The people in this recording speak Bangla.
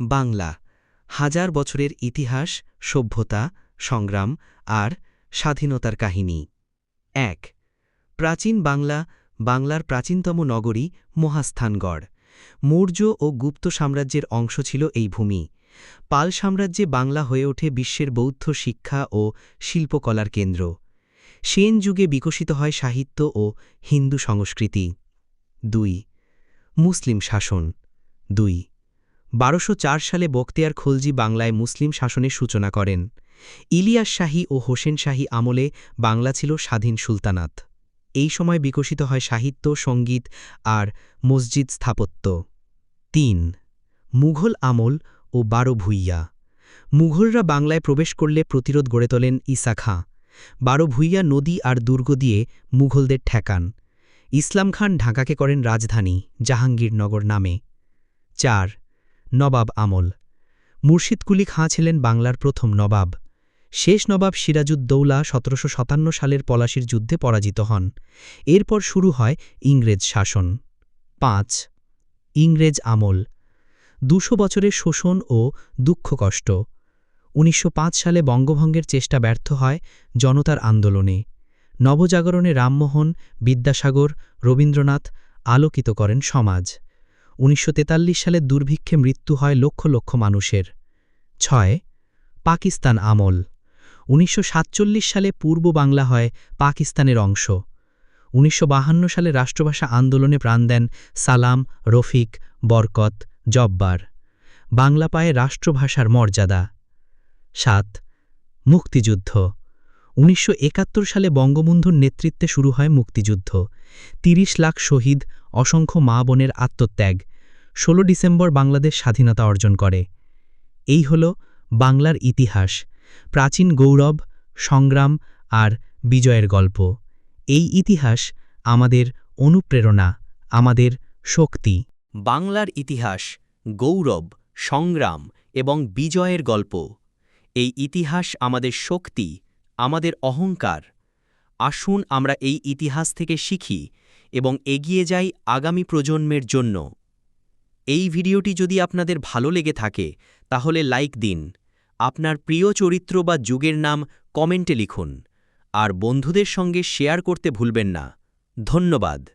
বাংলা, হাজার বছরের ইতিহাস, সভ্যতা, সংগ্রাম আর স্বাধীনতার কাহিনী। এক, প্রাচীন বাংলা, বাংলার প্রাচীনতম নগরী মহাস্থানগড়। মৌর্য ও গুপ্ত সাম্রাজ্যের অংশ ছিল এই ভূমি। পাল সাম্রাজ্যে বাংলা হয়ে ওঠে বিশ্বের বৌদ্ধ শিক্ষা ও শিল্পকলার কেন্দ্র। সেন যুগে বিকশিত হয় সাহিত্য ও হিন্দু সংস্কৃতি। দুই, মুসলিম শাসন। দুই বারোশো সালে বখতিয়ার খলজি বাংলায় মুসলিম শাসনের সূচনা করেন। ইলিয়াস শাহী ও হোসেন শাহী আমলে বাংলা ছিল স্বাধীন সুলতানাত। এই সময় বিকশিত হয় সাহিত্য, সংগীত আর মসজিদ স্থাপত্য। তিন, মুঘল আমল ও বারো ভুইয়া। মুঘলরা বাংলায় প্রবেশ করলে প্রতিরোধ গড়ে তোলেন ইসা খাঁ। বারো ভুইয়া নদী আর দুর্গ দিয়ে মুঘলদের ঠেকান। ইসলাম খান ঢাকাকে করেন রাজধানী জাহাঙ্গীরনগর নামে। চার নবাব আমল। মুর্শিদকুলি খাঁ ছিলেন বাংলার প্রথম নবাব। শেষ নবাব সিরাজুদ্দৌলা সতেরোশো সাতান্ন সালের পলাশির যুদ্ধে পরাজিত হন। এরপর শুরু হয় ইংরেজ শাসন। পাঁচ, ইংরেজ আমল। দুশো বছরের শোষণ ও দুঃখ কষ্ট। উনিশশো পাঁচ সালে বঙ্গভঙ্গের চেষ্টা ব্যর্থ হয় জনতার আন্দোলনে। নবজাগরণে রামমোহন, বিদ্যাসাগর, রবীন্দ্রনাথ আলোকিত করেন সমাজ। উনিশশো তেতাল্লিশ সালে দুর্ভিক্ষে মৃত্যু হয় লক্ষ লক্ষ মানুষের। ছয়, পাকিস্তান আমল। উনিশশো সাতচল্লিশ সালে পূর্ব বাংলা হয় পাকিস্তানের অংশ। উনিশশো সালে রাষ্ট্রভাষা আন্দোলনে প্রাণ দেন সালাম, রফিক, বরকত, জব্বার। বাংলা পায় রাষ্ট্রভাষার মর্যাদা। সাত, মুক্তিযুদ্ধ। উনিশশো একাত্তর সালে বঙ্গবন্ধুর নেতৃত্বে শুরু হয় মুক্তিযুদ্ধ। ৩০ লাখ শহীদ অসংখ্য মা বোনের আত্মত্যাগ ১৬ ডিসেম্বর বাংলাদেশ স্বাধীনতা অর্জন করে। এই হল বাংলার ইতিহাস, প্রাচীন গৌরব, সংগ্রাম আর বিজয়ের গল্প। এই ইতিহাস আমাদের অনুপ্রেরণা, আমাদের শক্তি। বাংলার ইতিহাস, গৌরব, সংগ্রাম এবং বিজয়ের গল্প। এই ইতিহাস আমাদের শক্তি, আমাদের অহংকার। আসুন আমরা এই ইতিহাস থেকে শিখি এবং এগিয়ে যাই আগামী প্রজন্মের জন্য। এই ভিডিওটি যদি আপনাদের ভালো লেগে থাকে, তাহলে লাইক দিন। আপনার প্রিয় চরিত্র বা যুগের নাম কমেন্টে লিখুন। আর বন্ধুদের সঙ্গে শেয়ার করতে ভুলবেন না। ধন্যবাদ।